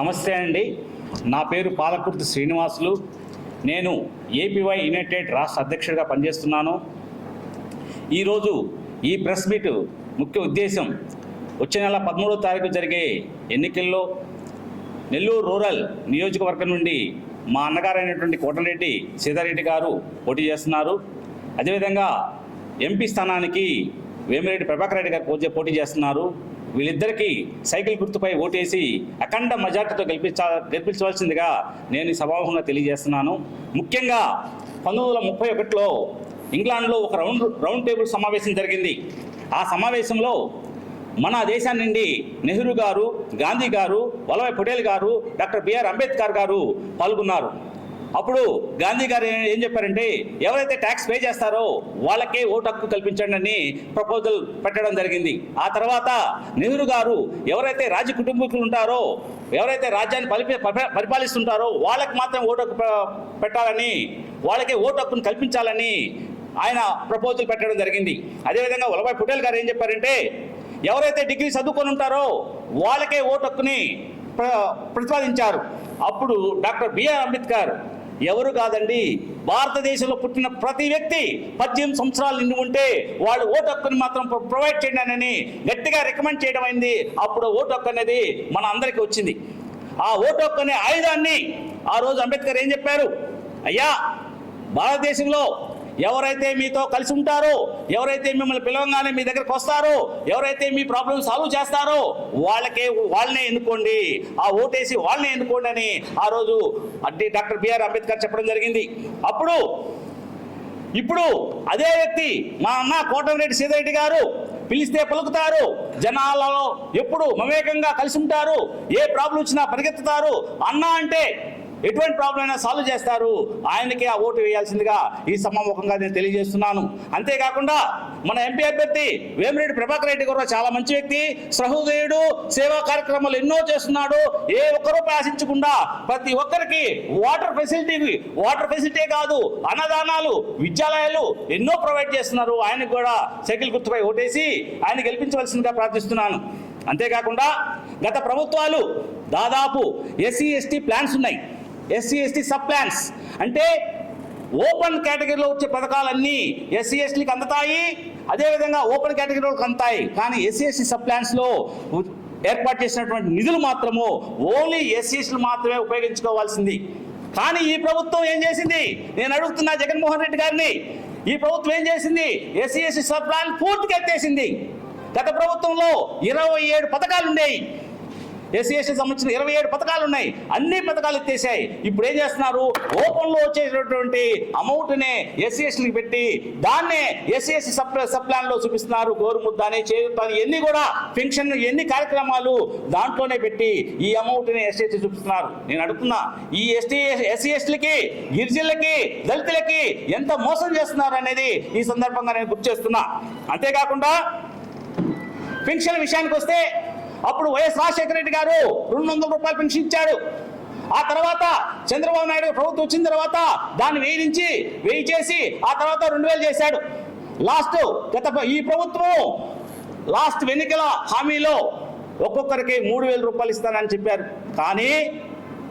నమస్తే అండి. నా పేరు పాలకుర్తి శ్రీనివాసులు. నేను ఏపీవై యునైటెడ్ రాష్ట్ర అధ్యక్షుడిగా పనిచేస్తున్నాను. ఈరోజు ఈ ప్రెస్ మీట్ ముఖ్య ఉద్దేశం వచ్చే నెల పదమూడో తారీఖు జరిగే ఎన్నికల్లో నెల్లూరు రూరల్ నియోజకవర్గం నుండి మా అన్నగారైనటువంటి కోటరెడ్డి సీతారెడ్డి గారు పోటీ చేస్తున్నారు. అదేవిధంగా ఎంపీ స్థానానికి వేమిరెడ్డి ప్రభాకర్ రెడ్డి గారు పోటీ చేస్తున్నారు. వీళ్ళిద్దరికీ సైకిల్ గుర్తుపై ఓటేసి అఖండ మెజార్టీతో గెలిపించా గెలిపించవలసిందిగా నేను ఈ సభాముఖంగా తెలియజేస్తున్నాను. ముఖ్యంగా పంతొమ్మిది వందల ముప్పై ఒకటిలో ఇంగ్లాండ్లో ఒక రౌండ్ రౌండ్ టేబుల్ సమావేశం జరిగింది. ఆ సమావేశంలో మన దేశాన్ని నుండి నెహ్రూ గారు గాంధీ గారు వల్లభాయ్ పటేల్ గారు డాక్టర్ బిఆర్ అంబేద్కర్ గారు పాల్గొన్నారు. అప్పుడు గాంధీ గారు ఏం చెప్పారంటే ఎవరైతే ట్యాక్స్ పే చేస్తారో వాళ్ళకే ఓటు హక్కు కల్పించండి అని ప్రపోజల్ పెట్టడం జరిగింది. ఆ తర్వాత నెహ్రూ గారు ఎవరైతే రాజ కుటుంబీకులు ఉంటారో ఎవరైతే రాజ్యాన్ని పరిపి పరిపాలిస్తుంటారో వాళ్ళకి మాత్రం ఓటు హక్కు పె- పెట్టాలని వాళ్ళకే ఓటు హక్కును కల్పించాలని ఆయన ప్రపోజల్ పెట్టడం జరిగింది. అదేవిధంగా వల్లభాయ్ పటేల్ గారు ఏం చెప్పారంటే ఎవరైతే డిగ్రీ చదువుకొని ఉంటారో వాళ్ళకే ఓటు హక్కుని ప్ర- ప్రతిపాదించారు. అప్పుడు డాక్టర్ బిఆర్ అంబేద్కర్ ఎవరు కాదండి? భారతదేశంలో పుట్టిన ప్రతి వ్యక్తి పద్దెనిమిది సంవత్సరాలు నిండి ఉంటే వాళ్ళు ఓటు హక్కుని మాత్రం ప్రొవైడ్ చేయండి అని గట్టిగా రికమెండ్ చేయడం అయింది. అప్పుడు ఓటు హక్కు అనేది మన అందరికీ వచ్చింది. ఆ ఓటు హక్కు అనే ఆయుధాన్ని ఆ రోజు అంబేద్కర్ ఏం చెప్పారు? అయ్యా భారతదేశంలో ఎవరైతే మీతో కలిసి ఉంటారో ఎవరైతే మిమ్మల్ని పిలవంగానే మీ దగ్గరకు వస్తారో ఎవరైతే మీ ప్రాబ్లం సాల్వ్ చేస్తారో వాళ్ళకే వాళ్ళనే ఎన్నుకోండి. ఆ ఓటేసి వాళ్ళనే ఎన్నుకోండి అని ఆ రోజు అడ్డి డాక్టర్ బిఆర్ అంబేద్కర్ చెప్పడం జరిగింది. అప్పుడు ఇప్పుడు అదే వ్యక్తి మా అన్న కోటమిరెడ్డి సీతారెడ్డి గారు పిలిస్తే పలుకుతారు. జనాలలో ఎప్పుడు మమేకంగా కలిసి ఉంటారు. ఏ ప్రాబ్లం వచ్చినా పరిగెత్తుతారు. అన్న అంటే ఎటువంటి ప్రాబ్లం అయినా సాల్వ్ చేస్తారు. ఆయనకి ఆ ఓటు వేయాల్సిందిగా ఈ సమాముఖంగా నేను తెలియజేస్తున్నాను. అంతేకాకుండా మన ఎంపీ అభ్యర్థి వేమిరెడ్డి ప్రభాకర్ రెడ్డి కూడా చాలా మంచి వ్యక్తి. సహృదయుడు సేవా కార్యక్రమాలు ఎన్నో చేస్తున్నాడు. ఏ ఒక్క రూపాయి ఆశించకుండా ప్రతి ఒక్కరికి వాటర్ ఫెసిలిటీ వాటర్ ఫెసిలిటీ కాదు అన్నదానాలు విద్యాలయాలు ఎన్నో ప్రొవైడ్ చేస్తున్నారు. ఆయనకు కూడా సైకిల్ గుర్తుపై ఓటేసి ఆయన గెలిపించవలసిందిగా ప్రార్థిస్తున్నాను. అంతేకాకుండా గత ప్రభుత్వాలు దాదాపు ఎస్సీ ఎస్టీ ప్లాన్స్ ఉన్నాయి. ఎస్సీ ఎస్టీ సబ్ ప్లాన్స్ అంటే ఓపెన్ కేటగిరీలో వచ్చే పథకాలన్నీ ఎస్సీ ఎస్టీలకు అందుతాయి. అదేవిధంగా ఓపెన్ కేటగిరీలోకి అందుతాయి. కానీ ఎస్సీ ఎస్టీ సబ్ ప్లాన్స్లో ఏర్పాటు చేసినటువంటి నిధులు మాత్రము ఓన్లీ ఎస్సీఎస్లు మాత్రమే ఉపయోగించుకోవాల్సింది. కానీ ఈ ప్రభుత్వం ఏం చేసింది? నేను అడుగుతున్నా జగన్మోహన్ రెడ్డి గారిని ఈ ప్రభుత్వం ఏం చేసింది? ఎస్సీ ఎస్టీ సబ్ ప్లాన్ పూర్తిగా ఎత్తేసింది. గత ప్రభుత్వంలో ఇరవై ఏడు పథకాలు ఉండేవి. ఎస్సీ ఎస్టీ సంబంధించిన ఇరవై ఏడు పథకాలు ఉన్నాయి. అన్ని పథకాలు ఎత్తేసాయి ఇప్పుడు ఏం చేస్తున్నారు? ఓపెన్లో వచ్చేటటువంటి అమౌంట్నే ఎస్సీ ఎస్టీకి పెట్టి దాన్నే ఎస్సీ ఎస్టీ సబ్ సబ్ ప్లాన్లో చూపిస్తున్నారు. గోరుముద్ద అని చేయుతాను ఎన్ని కూడా పెన్షన్ ఎన్ని కార్యక్రమాలు దాంట్లోనే పెట్టి ఈ అమౌంట్ని ఎస్సీ ఎస్టీ చూపిస్తున్నారు. నేను అడుగుతున్నా ఈ ఎస్టీ ఎస్సీ ఎస్టీలకి గిరిజనులకి దళితులకి ఎంత మోసం చేస్తున్నారు అనేది ఈ సందర్భంగా నేను గుర్తు చేస్తున్నా. అంతేకాకుండా పెన్షన్ విషయానికి వస్తే అప్పుడు వైఎస్ రాజశేఖర రెడ్డి గారు రెండు వందల రూపాయలు పెన్షన్ ఇచ్చాడు. ఆ తర్వాత చంద్రబాబు నాయుడు ప్రభుత్వం వచ్చిన తర్వాత దాన్ని వెయ్యి నుంచి వెయ్యి చేసి ఆ తర్వాత రెండు వేలు చేశాడు. లాస్ట్ గత ఈ ప్రభుత్వం లాస్ట్ ఎన్నికల హామీలో ఒక్కొక్కరికి మూడు వేల రూపాయలు ఇస్తానని చెప్పారు. కానీ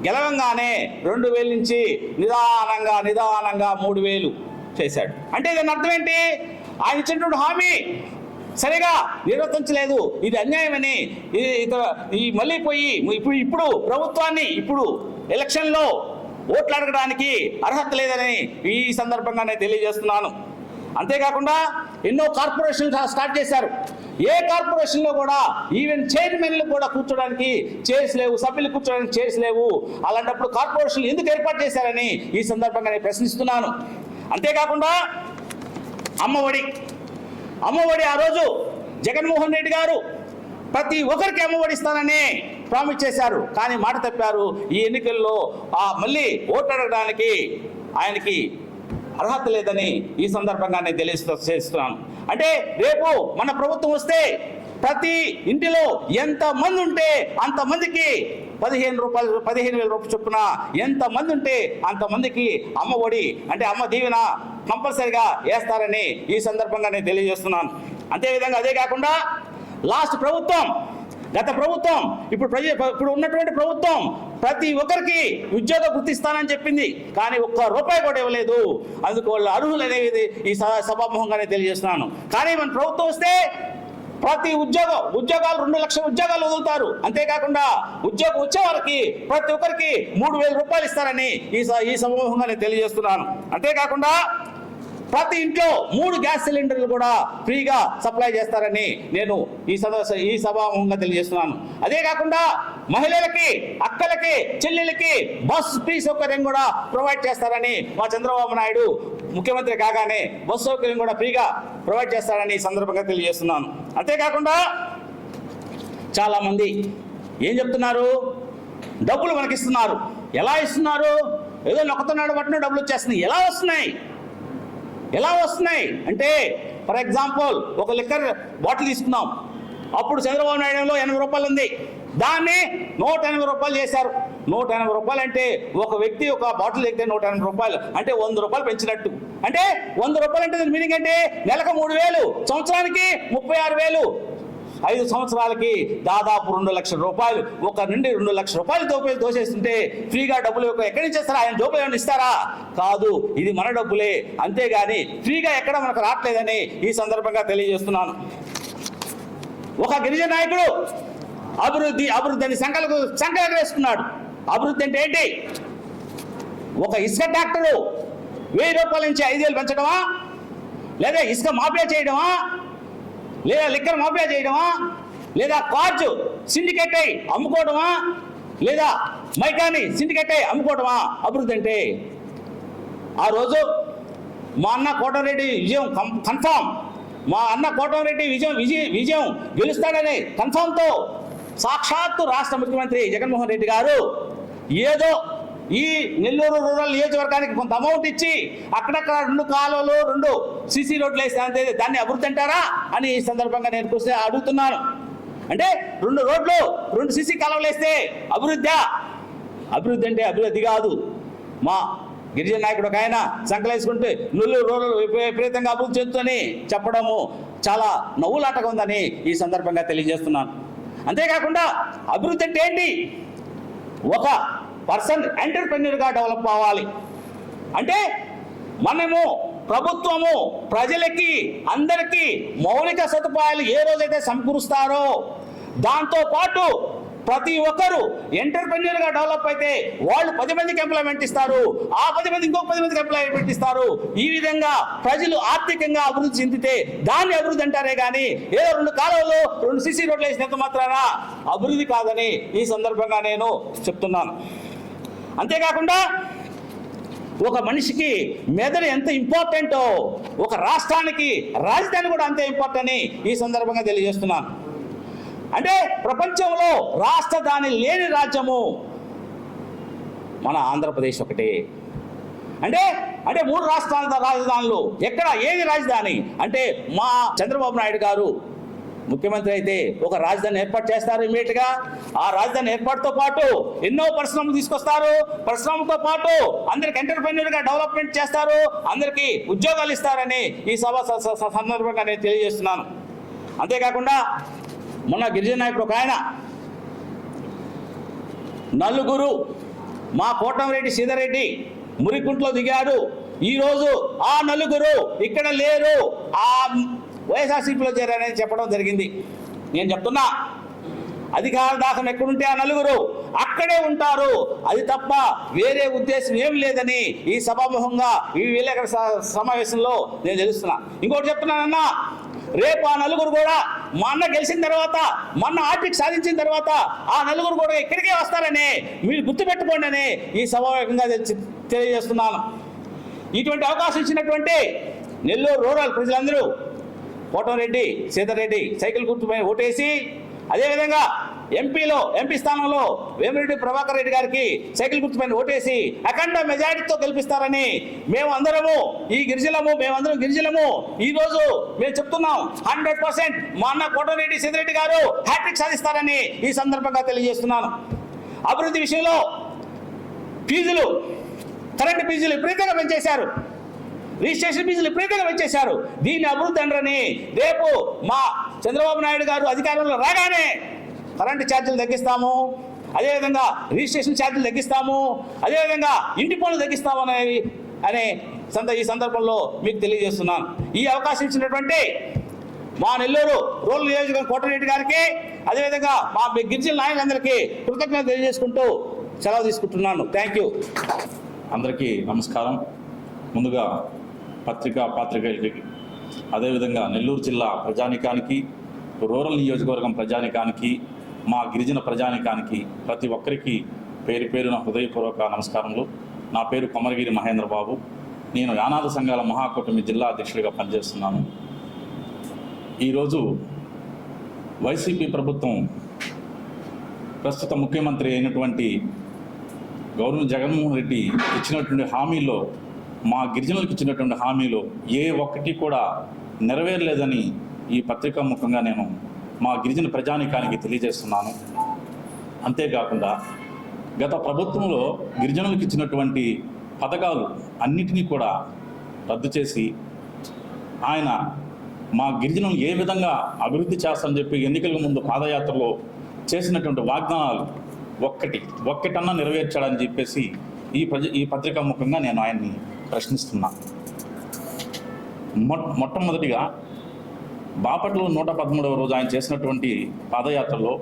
గెలవంగానే రెండు వేల నుంచి నిదానంగా నిదానంగా మూడు వేలు చేశాడు. అంటే దాని అర్థం ఏంటి? ఆయన ఇచ్చినటువంటి హామీ సరిగా నిర్వర్తించలేదు. ఇది అన్యాయమని ఈ మళ్ళీ పోయి ఇప్పుడు ఇప్పుడు ప్రభుత్వాన్ని ఇప్పుడు ఎలక్షన్లో ఓట్లు అడగడానికి అర్హత లేదని ఈ సందర్భంగా నేను తెలియజేస్తున్నాను. అంతేకాకుండా ఎన్నో కార్పొరేషన్లు స్టార్ట్ చేశారు. ఏ కార్పొరేషన్లో కూడా ఈవెన్ చైర్మన్లు కూడా కూర్చోడానికి చైర్స్ లేవు సభ్యులు కూర్చోడానికి చైర్స్ లేవు. అలాంటప్పుడు కార్పొరేషన్లు ఎందుకు ఏర్పాటు చేశారని ఈ సందర్భంగా నేను ప్రశ్నిస్తున్నాను. అంతేకాకుండా అమ్మఒడి అమ్మఒడి ఆ రోజు జగన్మోహన్ రెడ్డి గారు ప్రతి ఒక్కరికి అమ్మఒడి ఇస్తానని ప్రామిస్ చేశారు. కానీ మాట తప్పారు. ఈ ఎన్నికల్లో ఆ మళ్ళీ ఓటు అడగడానికి ఆయనకి అర్హత లేదని ఈ సందర్భంగా నేను తెలియస్తూ చేస్తున్నాను. అంటే రేపు మన ప్రభుత్వం వస్తే ప్రతి ఇంటిలో ఎంతమంది ఉంటే అంతమందికి పదిహేను రూపాయలు పదిహేను వేల రూపాయలు చొప్పున ఎంతమంది ఉంటే అంతమందికి అమ్మ ఒడి అంటే అమ్మ దీవెన కంపల్సరిగా వేస్తారని ఈ సందర్భంగా నేను తెలియజేస్తున్నాను. అంతేవిధంగా అదే కాకుండా లాస్ట్ ప్రభుత్వం గత ప్రభుత్వం ఇప్పుడు ప్రజ ఇప్పుడు ఉన్నటువంటి ప్రభుత్వం ప్రతి ఒక్కరికి ఉద్యోగ గుర్తిస్తానని చెప్పింది. కానీ ఒక్క రూపాయి కూడా ఇవ్వలేదు. అందుకు వాళ్ళు అర్హులు అనేది ఈ సభ- సభాముఖంగానే తెలియజేస్తున్నాను. కానీ మన ప్రభుత్వం వస్తే ప్రతి ఉద్యోగం ఉద్యోగాలు రెండు లక్షల ఉద్యోగాలు వదులుతారు. అంతేకాకుండా ఉద్యోగం వచ్చే వారికి ప్రతి ఒక్కరికి మూడు వేల రూపాయలు ఇస్తారని ఈ స- ఈ సమూహంగా నేను తెలియజేస్తున్నాను. అంతేకాకుండా ప్రతి ఇంట్లో మూడు గ్యాస్ సిలిండర్లు కూడా ఫ్రీగా సప్లై చేస్తారని నేను ఈ సదస్సు ఈ సభాముఖంగా తెలియజేస్తున్నాను. అదే కాకుండా మహిళలకి అక్కలకి చెల్లెలకి బస్ ఫ్రీ సౌకర్యం కూడా ప్రొవైడ్ చేస్తారని మా చంద్రబాబు నాయుడు ముఖ్యమంత్రి కాగానే బస్ సౌకర్యం కూడా ఫ్రీగా ప్రొవైడ్ చేస్తారని సందర్భంగా తెలియజేస్తున్నాను. అంతేకాకుండా చాలామంది ఏం చెప్తున్నారు? డబ్బులు మనకి ఇస్తున్నారు ఎలా ఇస్తున్నారు? ఏదో నొక్కతున్నాడు పట్టిన డబ్బులు వచ్చేస్తున్నాయి. ఎలా వస్తున్నాయి? ఎలా వస్తున్నాయి? అంటే ఫర్ ఎగ్జాంపుల్ ఒక లిక్కర్ బాటిల్ తీసుకున్నాం. అప్పుడు చంద్రబాబు నాయుడులో ఎనభై రూపాయలు ఉంది. దాన్ని నూట ఎనభై రూపాయలు చేశారు. నూట ఎనభై రూపాయలు అంటే ఒక వ్యక్తి ఒక బాటిల్ ఎక్కితే నూట ఎనభై రూపాయలు అంటే వంద రూపాయలు పెంచినట్టు. అంటే వంద రూపాయలు అంటే దాని మీనింగ్ అంటే నెలకు మూడు వేలు సంవత్సరానికి ముప్పై ఆరు వేలు. ఐదు సంవత్సరాలకి దాదాపు రెండు లక్షల రూపాయలు ఒక నుండి రెండు లక్షల రూపాయలు దోపే దోసేస్తుంటే ఫ్రీగా డబ్బులు ఎక్కడి నుంచి ఇస్తారా? ఆయన డబ్బులు ఏమైనా ఇస్తారా? కాదు ఇది మన డబ్బులే. అంతేగాని ఫ్రీగా ఎక్కడ మనకు రావట్లేదని ఈ సందర్భంగా తెలియజేస్తున్నాను. ఒక గిరిజన నాయకుడు అభివృద్ధి అభివృద్ధి అని సంకలకు సంకలం వేసుకున్నాడు. అభివృద్ధి అంటే ఏంటి? ఒక ఇసుక ట్రాక్టరు వెయ్యి రూపాయల నుంచి ఐదు వేలు పెంచడమా లేదా ఇసుక మాఫియా చేయడమా లేదా లిక్కర్ మాఫియా చేయడమా? లేదా కార్జ్ సిండికేట్ అయి అమ్ముకోవడమా? లేదా మైకాని సిండికేట్ అయి అమ్ముకోవడమా? అభివృద్ధి అంటే ఆ రోజు మా అన్న కోటరెడ్డి విజయం కన్ఫామ్. మా అన్న కోటరెడ్డి విజయం విజయ విజయం గెలుస్తాడని కన్ఫామ్తో సాక్షాత్తు రాష్ట్ర ముఖ్యమంత్రి జగన్మోహన్ రెడ్డి గారు ఏదో ఈ నెల్లూరు రూరల్ నియోజకవర్గానికి కొంత అమౌంట్ ఇచ్చి అక్కడక్కడ రెండు కాలువలు రెండు సీసీ రోడ్లు వేస్తే అంతే. దాన్ని అభివృద్ధి అంటారా అని ఈ సందర్భంగా నేను చూస్తే అడుగుతున్నాను. అంటే రెండు రోడ్లు రెండు సీసీ కాలువలు వేస్తే అభివృద్ధి? అభివృద్ధి అంటే అభివృద్ధి కాదు. మా గిరిజన నాయకుడు ఒక ఆయన సంకలేసుకుంటే నుల్లు రోడ్లు విపరీతంగా అభివృద్ధి చెందుతుందని చెప్పడము చాలా నవ్వులాటగా ఉందని ఈ సందర్భంగా తెలియజేస్తున్నాను. అంతేకాకుండా అభివృద్ధి అంటే ఏంటి? ఒక పర్సన్ ఎంటర్ప్రెన్యూర్గా డెవలప్ అవ్వాలి. అంటే మనము ప్రభుత్వము ప్రజలకి అందరికీ మౌలిక సదుపాయాలు ఏ రోజైతే సమకూరుస్తారో దాంతో పాటు ప్రతి ఒక్కరు ఎంటర్ప్రెన్యూర్గా డెవలప్ అయితే వాళ్ళు పది మందికి ఎంప్లాయ్మెంట్ ఇస్తారు ఆ పది మంది ఇంకొక పది మందికి ఎంప్లాయ్మెంట్ ఇస్తారు. ఈ విధంగా ప్రజలు ఆర్థికంగా అభివృద్ధి చెందితే దాన్ని అభివృద్ధి అంటారే కానీ ఏదో రెండు కాలంలో రెండు సిసి రోడ్లు వేసినంత మాత్రాన అభివృద్ధి కాదని ఈ సందర్భంగా నేను చెప్తున్నాను. అంతేకాకుండా ఒక మనిషికి మెదడు ఎంత ఇంపార్టెంటో ఒక రాష్ట్రానికి రాజధాని కూడా అంతే ఇంపార్టెంట్ అని ఈ సందర్భంగా తెలియజేస్తున్నాను. అంటే ప్రపంచంలో రాష్ట్రధాని లేని రాజ్యము మన ఆంధ్రప్రదేశ్ ఒకటే. అంటే అంటే మూడు రాష్ట్రాల రాజధానులు ఎక్కడ ఏది రాజధాని? అంటే మా చంద్రబాబు నాయుడు గారు ముఖ్యమంత్రి అయితే ఒక రాజధాని ఏర్పాటు చేస్తారు ఇమీడియట్గా. ఆ రాజధాని ఏర్పాటుతో పాటు ఎన్నో పరిశ్రమలు తీసుకొస్తారు. పరిశ్రమలతో పాటు అందరికి ఎంటర్ప్రెన్యూర్గా డెవలప్మెంట్ చేస్తారు. అందరికి ఉద్యోగాలు ఇస్తారని ఈ సభ స- సందర్భంగా నేను తెలియజేస్తున్నాను. అంతేకాకుండా మొన్న గిరిజన నాయకుడు ఒక ఆయన నలుగురు మా కోటంరెడ్డి సీతారెడ్డి మురికుంట్లో దిగాడు ఈరోజు ఆ నలుగురు ఇక్కడ లేరు. ఆ వైఎస్ఆర్సీపీలో చేరారని చెప్పడం జరిగింది. నేను చెప్తున్నా అధికార దాహం ఎక్కడుంటే ఆ నలుగురు అక్కడే ఉంటారు. అది తప్ప వేరే ఉద్దేశం ఏం లేదని ఈ సభాముఖంగా ఈ విలేకరుల స- సమావేశంలో నేను తెలుస్తున్నా. ఇంకోటి చెప్తున్నానన్నా రేపు ఆ నలుగురు కూడా మా అన్న గెలిచిన తర్వాత మొన్న ఆర్టిక్ సాధించిన తర్వాత ఆ నలుగురు కూడా ఇక్కడికే వస్తారని మీరు గుర్తుపెట్టుకోండి అని ఈ సభాముఖంగా తెలియజేస్తున్నాను. ఇటువంటి అవకాశం ఇచ్చినటువంటి నెల్లూరు రూరల్ ప్రజలందరూ కోటంరెడ్డి సీతారెడ్డి సైకిల్ గుర్తుపై ఓటేసి అదేవిధంగా ఎంపీలో ఎంపీ స్థానంలో వేమిరెడ్డి ప్రభాకర్ రెడ్డి గారికి సైకిల్ గుర్తుపైన ఓటేసి అఖండ మెజారిటీతో గెలిపిస్తారని మేము అందరము ఈ గిరిజనము మేమందరం గిరిజనము ఈ రోజు మేము చెప్తున్నాం. హండ్రెడ్ పర్సెంట్ మా అన్న కోటరెడ్డి సీతారెడ్డి గారు హ్యాట్రిక్ సాధిస్తారని ఈ సందర్భంగా తెలియజేస్తున్నాను. అభివృద్ధి విషయంలో ఫీజులు కరెంటు ఫీజులు విపరీతంగా పెంచేశారు. రిజిస్ట్రేషన్ ఫీజులు విపరీతంగా వచ్చేశారు. దీన్ని అభివృద్ధి అనరని రేపు మా చంద్రబాబు నాయుడు గారు అధికారంలో రాగానే కరెంటు ఛార్జీలు తగ్గిస్తాము అదేవిధంగా రిజిస్ట్రేషన్ ఛార్జీలు తగ్గిస్తాము అదేవిధంగా ఇంటి పనులు తగ్గిస్తాము అనేవి అనే సంద ఈ సందర్భంలో మీకు తెలియజేస్తున్నాను. ఈ అవకాశం ఇచ్చినటువంటి మా నెల్లూరు రూరల్ నియోజకవర్గం కోటరెడ్డి గారికి అదేవిధంగా మా గిరిజన నాయకులందరికీ కృతజ్ఞత తెలియజేసుకుంటూ సెలవు తీసుకుంటున్నాను. Thank you. అందరికీ నమస్కారం. ముందుగా పత్రికా పాత్రికేయులకి. అదేవిధంగా నెల్లూరు జిల్లా ప్రజానికానికి రూరల్ నియోజకవర్గం ప్రజానికానికి మా గిరిజన ప్రజానికానికి ప్రతి ఒక్కరికి పేరు పేరున హృదయపూర్వక నమస్కారములు. నా పేరు కొమరగిరి మహేంద్ర బాబు నేను యానాద సంఘాల మహాకూటమి జిల్లా అధ్యక్షుడిగా పనిచేస్తున్నాను. ఈరోజు వైసీపీ ప్రభుత్వం ప్రస్తుత ముఖ్యమంత్రి అయినటువంటి గవర్నర్ జగన్మోహన్ రెడ్డి ఇచ్చినటువంటి హామీలో మా గిరిజనులకు ఇచ్చినటువంటి హామీలు ఏ ఒక్కటి కూడా నెరవేరలేదని ఈ పత్రికా ముఖంగా నేను మా గిరిజన ప్రజానికానికి తెలియజేస్తున్నాను. అంతేకాకుండా గత ప్రభుత్వంలో గిరిజనులకు ఇచ్చినటువంటి పథకాలు అన్నిటినీ కూడా రద్దు చేసి ఆయన మా గిరిజనులు ఏ విధంగా అభివృద్ధి చేస్తారని చెప్పి ఎన్నికల ముందు పాదయాత్రలో చేసినటువంటి వాగ్దానాలు ఒక్కటి ఒక్కటన్నా నెరవేర్చాడని చెప్పేసి ఈ ప్రజ ఈ పత్రికా ముఖంగా నేను ఆయన్ని ప్రశ్నిస్తున్నా. మొ మొట్టమొదటిగా బాపట్ల నూట పదమూడవ రోజు ఆయన చేసినటువంటి పాదయాత్రలో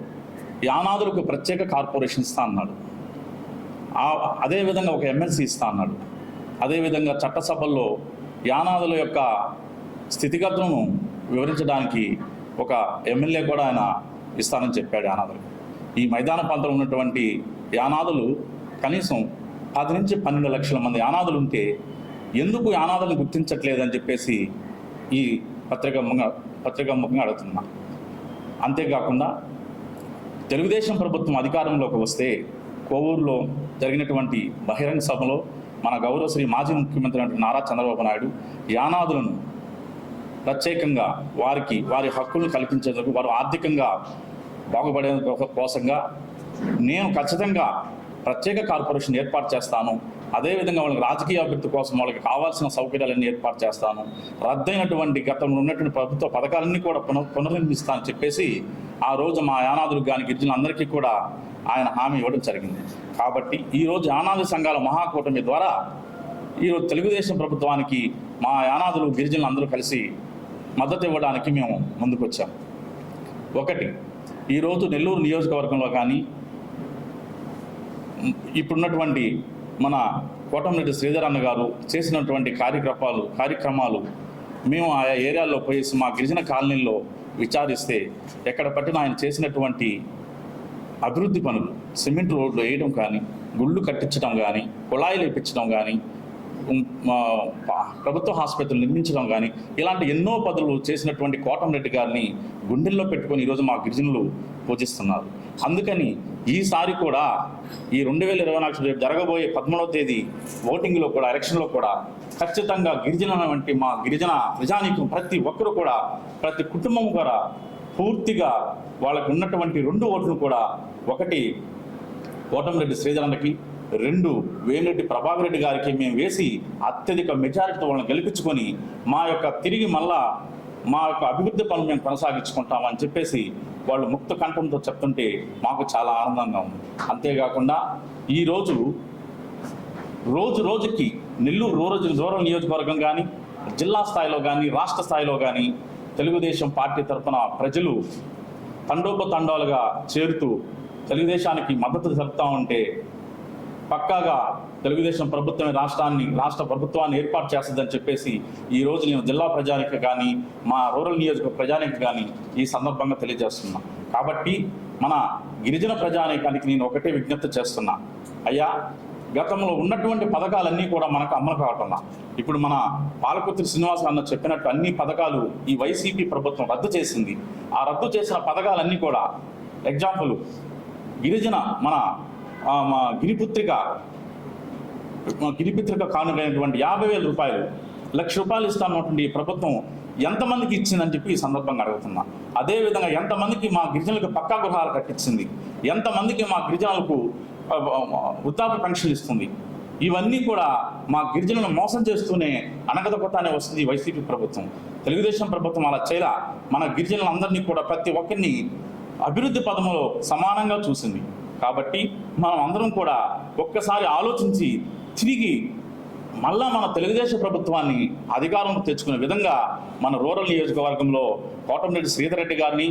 యానాదులకు ప్రత్యేక కార్పొరేషన్ ఇస్తా అన్నాడు. ఆ- అదేవిధంగా ఒక ఎమ్మెల్సీ ఇస్తా అన్నాడు. అదేవిధంగా చట్టసభల్లో యానాదుల యొక్క స్థితిగతులను వివరించడానికి ఒక ఎమ్మెల్యే కూడా ఆయన ఇస్తానని చెప్పాడు యానాదులు. ఈ మైదాన ప్రాంతంలో ఉన్నటువంటి యానాదులు కనీసం పది నుంచి పన్నెండు లక్షల మంది యానాదులు ఉంటే ఎందుకు యానాదులను గుర్తించట్లేదని చెప్పేసి ఈ పత్రిక ముఖంగా పత్రికా ముఖంగా అడుగుతున్నా. అంతేకాకుండా తెలుగుదేశం ప్రభుత్వం అధికారంలోకి వస్తే కోవూరులో జరిగినటువంటి బహిరంగ సభలో మన గౌరవ శ్రీ మాజీ ముఖ్యమంత్రి అయినటువంటి నారా చంద్రబాబు నాయుడు యానాదులను ప్రత్యేకంగా వారికి వారి హక్కులను కల్పించేందుకు వారు ఆర్థికంగా బాగుపడే కోసంగా నేను ఖచ్చితంగా ప్రత్యేక కార్పొరేషన్ ఏర్పాటు చేస్తాను అదేవిధంగా వాళ్ళకి రాజకీయ అభివృద్ధి కోసం వాళ్ళకి కావాల్సిన సౌకర్యాలన్నీ ఏర్పాటు చేస్తాను. రద్దయినటువంటి గతంలో ఉన్నటువంటి ప్రభుత్వ పథకాలన్నీ కూడా పునః పునర్నిర్మిస్తానని చెప్పేసి ఆ రోజు మా యానాదులు కానీ గిరిజనులందరికీ కూడా ఆయన హామీ ఇవ్వడం జరిగింది. కాబట్టి ఈరోజు యానాది సంఘాల మహాకూటమి ద్వారా ఈరోజు తెలుగుదేశం ప్రభుత్వానికి మా యానాదులు గిరిజనులు అందరూ కలిసి మద్దతు ఇవ్వడానికి మేము ముందుకొచ్చాం. ఒకటి ఈరోజు నెల్లూరు నియోజకవర్గంలో కానీ ఇప్పుడున్నటువంటి మన కోటంరెడ్డి శ్రీధర్ అన్న గారు చేసినటువంటి కార్యక్రమాలు కార్యక్రమాలు మేము ఆయా ఏరియాల్లో పోయేసి మా గిరిజన కాలనీల్లో విచారిస్తే ఎక్కడ పట్టిన ఆయన చేసినటువంటి అభివృద్ధి పనులు సిమెంట్ రోడ్లు వేయడం కానీ గుళ్ళు కట్టించడం కానీ కుళాయిలు ఇప్పించడం కానీ ప్రభుత్వ ఆసుపత్రులు నిర్మించడం కానీ ఇలాంటి ఎన్నో పదులు చేసినటువంటి కోటంరెడ్డి గారిని గుండెల్లో పెట్టుకొని ఈరోజు మా గిరిజనులు పూజిస్తున్నారు. అందుకని ఈసారి కూడా ఈ రెండు వేల ఇరవై నాలుగు రేపు జరగబోయే పద్మూడవ తేదీ ఓటింగ్లో కూడా ఎలక్షన్లో కూడా ఖచ్చితంగా గిరిజన వంటి మా గిరిజన ప్రజానీకం ప్రతి ఒక్కరు కూడా ప్రతి కుటుంబం కూడా పూర్తిగా వాళ్ళకు ఉన్నటువంటి రెండు ఓట్లు కూడా ఒకటి కోటంరెడ్డి శ్రీధరన్నకి రెండు వేమిరెడ్డి ప్రభాకర్ రెడ్డి గారికి మేము వేసి అత్యధిక మెజారిటీతో వాళ్ళని గెలిపించుకొని మా యొక్క తిరిగి మళ్ళా మా యొక్క అభివృద్ధి పనులు మేము కొనసాగించుకుంటామని చెప్పేసి వాళ్ళు ముక్త కంఠంతో చెప్తుంటే మాకు చాలా ఆనందంగా ఉంది. అంతేకాకుండా ఈరోజు రోజు రోజుకి నెల్లూరు రూరల్ రూరల్ నియోజకవర్గం కానీ జిల్లా స్థాయిలో కానీ రాష్ట్ర స్థాయిలో కానీ తెలుగుదేశం పార్టీ తరఫున ప్రజలు తండోపతండాలుగా చేరుతూ తెలుగుదేశానికి మద్దతు తెలుపుతా ఉంటే పక్కాగా తెలుగుదేశం ప్రభుత్వమే రాష్ట్రాన్ని రాష్ట్ర ప్రభుత్వాన్ని ఏర్పాటు చేస్తుందని చెప్పేసి ఈ రోజు నేను జిల్లా ప్రజానికి కానీ మా రూరల్ నియోజక ప్రజానికి కానీ ఈ సందర్భంగా తెలియజేస్తున్నా. కాబట్టి మన గిరిజన ప్రజానీకానికి నేను ఒకటే విజ్ఞప్తి చేస్తున్నా. అయ్యా గతంలో ఉన్నటువంటి పథకాలన్నీ కూడా మనకు అమలు కావటంలా ఇప్పుడు మన పాలకుర్తి శ్రీనివాస అన్న చెప్పినట్టు అన్ని పథకాలు ఈ వైసీపీ ప్రభుత్వం రద్దు చేసింది. ఆ రద్దు చేసిన పథకాలన్నీ కూడా ఎగ్జాంపుల్ గిరిజన మన మా గిరిపుత్రిక మా గిరిపుత్రిక కానుకైనటువంటి యాభై వేల రూపాయలు లక్ష రూపాయలు ఇస్తామన్నటువంటి ప్రభుత్వం ఎంతమందికి ఇచ్చిందని చెప్పి ఈ సందర్భంగా అడుగుతున్నా. అదేవిధంగా ఎంతమందికి మా గిరిజనులకు పక్కా గృహాలు కట్టించింది ఎంతమందికి మా గిరిజనులకు ఆ, వృద్ధాప్య పెన్షన్ ఇస్తుంది. ఇవన్నీ కూడా మా గిరిజనులను మోసం చేస్తూనే అనగదొక్కటానే వస్తుంది వైసీపీ ప్రభుత్వం. తెలుగుదేశం ప్రభుత్వం అలా చేయలా. మన గిరిజనులందరినీ కూడా ప్రతి ఒక్కరిని అభివృద్ధి పదములో సమానంగా చూసింది. కాబట్టి మనం అందరం కూడా ఒక్కసారి ఆలోచించి తిరిగి మళ్ళా మన తెలుగుదేశం ప్రభుత్వాన్ని అధికారంలో తెచ్చుకునే విధంగా మన రూరల్ నియోజకవర్గంలో కోటమిరెడ్డి శ్రీధర్ రెడ్డి గారిని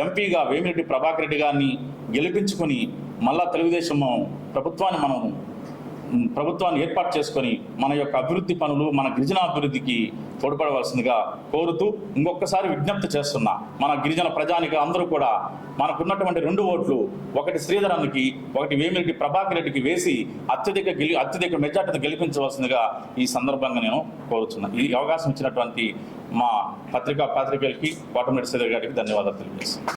ఎంపీగా వేమిరెడ్డి ప్రభాకర్ రెడ్డి గారిని గెలిపించుకొని మళ్ళా తెలుగుదేశం ప్రభుత్వాన్ని మనం ప్రభుత్వాన్ని ఏర్పాటు చేసుకొని మన యొక్క అభివృద్ధి పనులు మన గిరిజన అభివృద్ధికి తోడ్పడవలసిందిగా కోరుతూ ఇంకొకసారి విజ్ఞప్తి చేస్తున్నా. మన గిరిజన ప్రజానికి అందరూ కూడా మనకున్నటువంటి రెండు ఓట్లు ఒకటి శ్రీధరానికి ఒకటి వేమిరెడ్డి ప్రభాకర్ రెడ్డికి వేసి అత్యధిక గెలి అత్యధిక మెజార్టీని గెలిపించవలసిందిగా ఈ సందర్భంగా నేను కోరుతున్నాను ఈ అవకాశం ఇచ్చినటువంటి మా పత్రికా పాత్రికేయులకి కోటమిరెడ్డి శ్రీధర్ గారికి ధన్యవాదాలు తెలియజేస్తాను